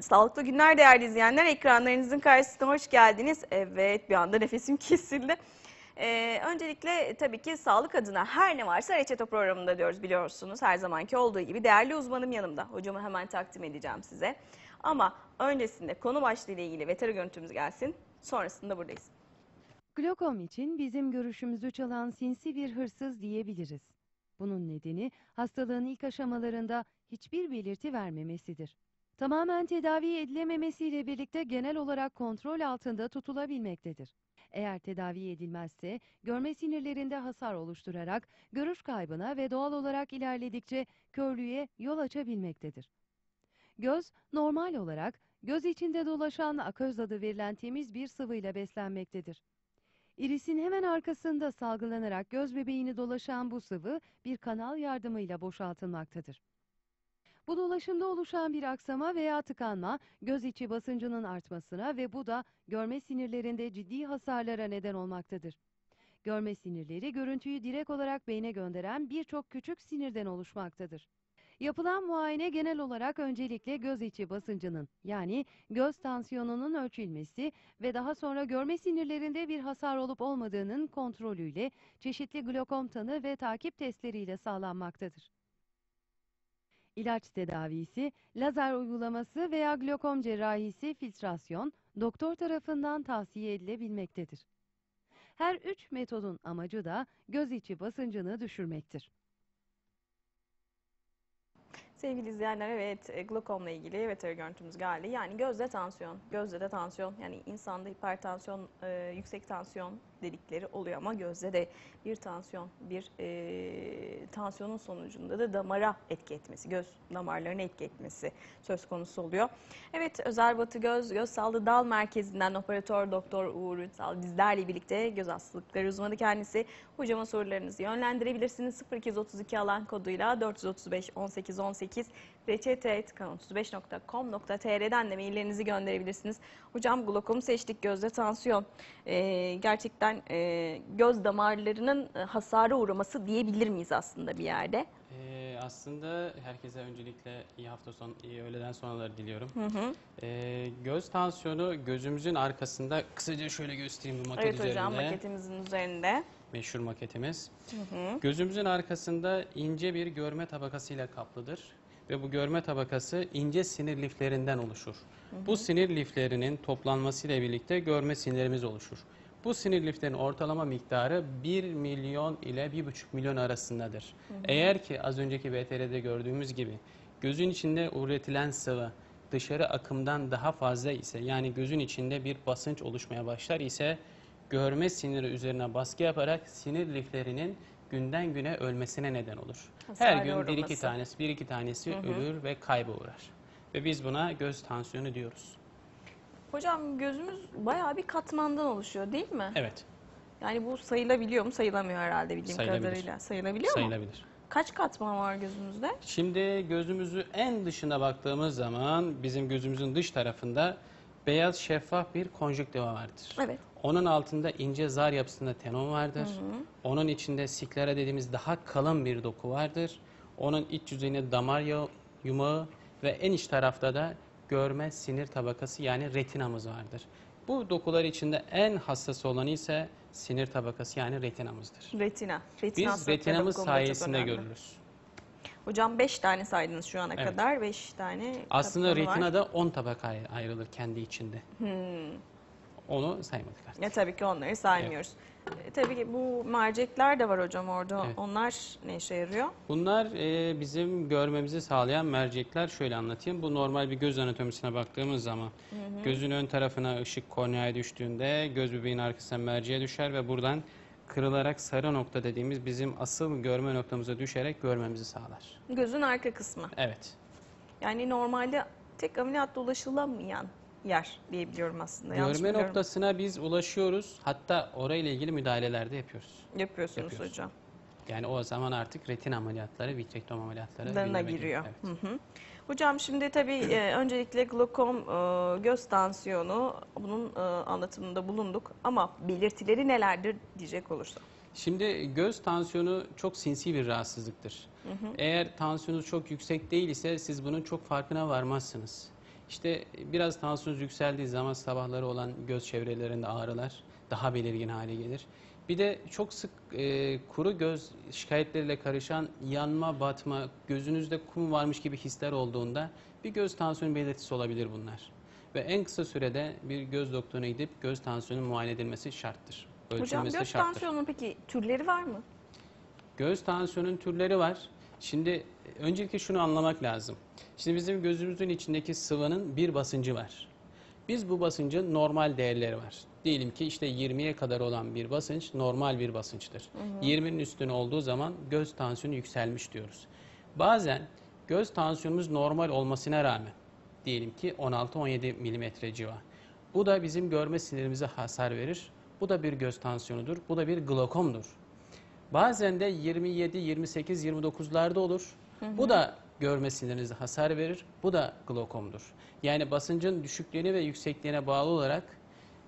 sağlıklı günler değerli izleyenler. Ekranlarınızın karşısına hoş geldiniz. Evet bir anda nefesim kesildi. Ee, öncelikle tabii ki sağlık adına her ne varsa reçete programında diyoruz biliyorsunuz. Her zamanki olduğu gibi değerli uzmanım yanımda. Hocamı hemen takdim edeceğim size. Ama öncesinde konu başlığı ile ilgili veter görüntümüz gelsin. Sonrasında buradayız. Glokom için bizim görüşümüzü çalan sinsi bir hırsız diyebiliriz. Bunun nedeni hastalığın ilk aşamalarında hiçbir belirti vermemesidir. Tamamen tedavi edilememesiyle birlikte genel olarak kontrol altında tutulabilmektedir. Eğer tedavi edilmezse görme sinirlerinde hasar oluşturarak görüş kaybına ve doğal olarak ilerledikçe körlüğe yol açabilmektedir. Göz normal olarak göz içinde dolaşan aköz adı verilen temiz bir sıvıyla beslenmektedir. İrisin hemen arkasında salgılanarak göz bebeğini dolaşan bu sıvı bir kanal yardımıyla boşaltılmaktadır. Bu dolaşımda oluşan bir aksama veya tıkanma göz içi basıncının artmasına ve bu da görme sinirlerinde ciddi hasarlara neden olmaktadır. Görme sinirleri görüntüyü direkt olarak beyne gönderen birçok küçük sinirden oluşmaktadır. Yapılan muayene genel olarak öncelikle göz içi basıncının yani göz tansiyonunun ölçülmesi ve daha sonra görme sinirlerinde bir hasar olup olmadığının kontrolüyle çeşitli glokom tanı ve takip testleriyle sağlanmaktadır. İlaç tedavisi, lazer uygulaması veya glokom cerrahisi filtrasyon doktor tarafından tavsiye edilebilmektedir. Her üç metodun amacı da göz içi basıncını düşürmektir. Sevgili izleyenler evet e, glokomla ilgili veter görüntümüz geldi. Yani gözde tansiyon, gözde de tansiyon yani insanda hipertansiyon, e, yüksek tansiyon dedikleri oluyor ama gözde de bir tansiyon, bir e, tansiyonun sonucunda da damara etki etmesi, göz damarlarına etki etmesi söz konusu oluyor. Evet Özel Batı Göz, Göz Sağlığı Dal Merkezi'nden operatör doktor Uğur Ünsal bizlerle birlikte göz hastalıkları uzmanı kendisi. Hocama sorularınızı yönlendirebilirsiniz 0232 alan koduyla 435 18 18 reçete.kanal35.com.tr'den de maillerinizi gönderebilirsiniz. Hocam glokomu seçtik gözde tansiyon. Ee, gerçekten e, göz damarlarının e, hasara uğraması diyebilir miyiz aslında bir yerde? Ee, aslında herkese öncelikle iyi hafta sonu, iyi öğleden sonraları diliyorum. Hı hı. Ee, göz tansiyonu gözümüzün arkasında kısaca şöyle göstereyim bu maket Evet üzerinde. hocam maketimizin üzerinde. Meşhur maketimiz. Hı hı. Gözümüzün arkasında ince bir görme tabakasıyla kaplıdır. Ve bu görme tabakası ince sinir liflerinden oluşur. Bu sinir liflerinin toplanmasıyla birlikte görme sinirlerimiz oluşur. Bu sinir liflerin ortalama miktarı 1 milyon ile 1,5 milyon arasındadır. Eğer ki az önceki VTR'de gördüğümüz gibi gözün içinde üretilen sıvı dışarı akımdan daha fazla ise yani gözün içinde bir basınç oluşmaya başlar ise görme siniri üzerine baskı yaparak sinir liflerinin günden güne ölmesine neden olur. Her Hasarlı gün bir iki tanesi, bir iki tanesi ölür ve kayba uğrar. Ve biz buna göz tansiyonu diyoruz. Hocam gözümüz bayağı bir katmandan oluşuyor değil mi? Evet, Yani bu sayılabiliyor mu? Sayılamıyor herhalde bildiğim Sayılabilir. kadarıyla. Sayılabiliyor mu? sayılabilir. Kaç katman var gözümüzde? Şimdi gözümüzü en dışına baktığımız zaman bizim gözümüzün dış tarafında beyaz şeffaf bir konjüktiva vardır. Evet. Onun altında ince zar yapısında tenon vardır. Onun içinde siklera dediğimiz daha kalın bir doku vardır. Onun iç yüzeyinde damar yumağı ve en iç tarafta da görme sinir tabakası yani retinamız vardır. Bu dokular içinde en hassas olanı ise sinir tabakası yani retinamızdır. Retina. Retina Biz retinamız sayesinde görürüz. Hocam 5 tane saydınız şu ana Evet. kadar. 5 tane Aslında katmanı var. retina da 10 tabaka ay- ayrılır kendi içinde. Hmm. Onu saymadık artık. Ya tabii ki onları saymıyoruz. E, tabii ki bu mercekler de var hocam orada. Evet. Onlar ne işe yarıyor? Bunlar e, bizim görmemizi sağlayan mercekler. Şöyle anlatayım. Bu normal bir göz anatomisine baktığımız zaman gözün ön tarafına ışık korneaya düştüğünde göz bebeğin arkasına merceğe düşer ve buradan kırılarak sarı nokta dediğimiz bizim asıl görme noktamıza düşerek görmemizi sağlar. Gözün arka kısmı. Evet. Yani normalde tek ameliyatla ulaşılamayan yer diyebiliyorum aslında. Yanlış görme bilmiyorum. noktasına biz ulaşıyoruz. Hatta orayla ilgili müdahaleler de yapıyoruz. yapıyorsunuz yapıyoruz. hocam. Yani o zaman artık retin ameliyatları, vitrektom ameliyatları Darına giriyor. Evet. Hı hı. Hocam şimdi tabii e, öncelikle glokom, e, göz tansiyonu bunun e, anlatımında bulunduk ama belirtileri nelerdir diyecek olursa. Şimdi göz tansiyonu çok sinsi bir rahatsızlıktır. Eğer tansiyonunuz çok yüksek değil ise siz bunun çok farkına varmazsınız. İşte biraz tansiyonunuz yükseldiği zaman sabahları olan göz çevrelerinde ağrılar daha belirgin hale gelir. Bir de çok sık e, kuru göz şikayetleriyle karışan yanma, batma, gözünüzde kum varmış gibi hisler olduğunda bir göz tansiyonu belirtisi olabilir bunlar. Ve en kısa sürede bir göz doktoruna gidip göz tansiyonu muayene edilmesi şarttır. Hocam Ölçülmesi göz şarttır. tansiyonunun peki türleri var mı? Göz tansiyonun türleri var. Şimdi öncelikle şunu anlamak lazım. Şimdi bizim gözümüzün içindeki sıvının bir basıncı var. Biz bu basıncın normal değerleri var. Diyelim ki işte 20'ye kadar olan bir basınç normal bir basınçtır. 20'nin üstüne olduğu zaman göz tansiyonu yükselmiş diyoruz. Bazen göz tansiyonumuz normal olmasına rağmen diyelim ki 16-17 milimetre civa. Bu da bizim görme sinirimize hasar verir. Bu da bir göz tansiyonudur. Bu da bir glokomdur. Bazen de 27, 28, 29'larda olur. Bu da görme sinirinize hasar verir. Bu da glokomdur. Yani basıncın düşüklüğüne ve yüksekliğine bağlı olarak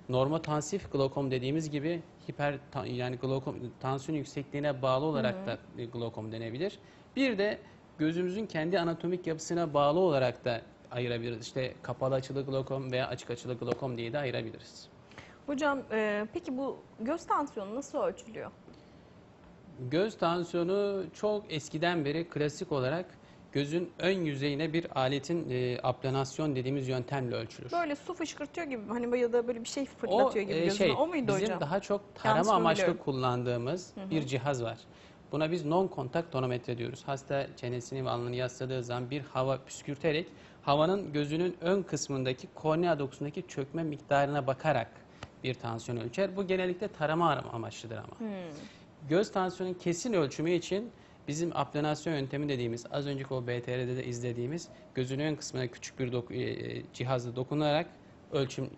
normotansif glokom dediğimiz gibi hiper yani glokom tansiyon yüksekliğine bağlı olarak da e, glokom denebilir. Bir de gözümüzün kendi anatomik yapısına bağlı olarak da ayırabiliriz. İşte kapalı açılı glokom veya açık açılı glokom diye de ayırabiliriz. Hocam e, peki bu göz tansiyonu nasıl ölçülüyor? Göz tansiyonu çok eskiden beri klasik olarak gözün ön yüzeyine bir aletin e, aplanasyon dediğimiz yöntemle ölçülür. Böyle su fışkırtıyor gibi hani ya da böyle bir şey fırlatıyor gibi e, gözüme. şey, o muydu bizim hocam? daha çok Yanlış tarama mı amaçlı biliyorum? kullandığımız bir cihaz var. Buna biz non kontak tonometre diyoruz. Hasta çenesini ve alnını yasladığı zaman bir hava püskürterek havanın gözünün ön kısmındaki kornea dokusundaki çökme miktarına bakarak bir tansiyon ölçer. Bu genellikle tarama arama amaçlıdır ama. Hmm. Göz tansiyonun kesin ölçümü için bizim aplanasyon yöntemi dediğimiz az önceki o BTR'de de izlediğimiz gözün ön kısmına küçük bir doku, e, e, cihazla dokunarak ölçüm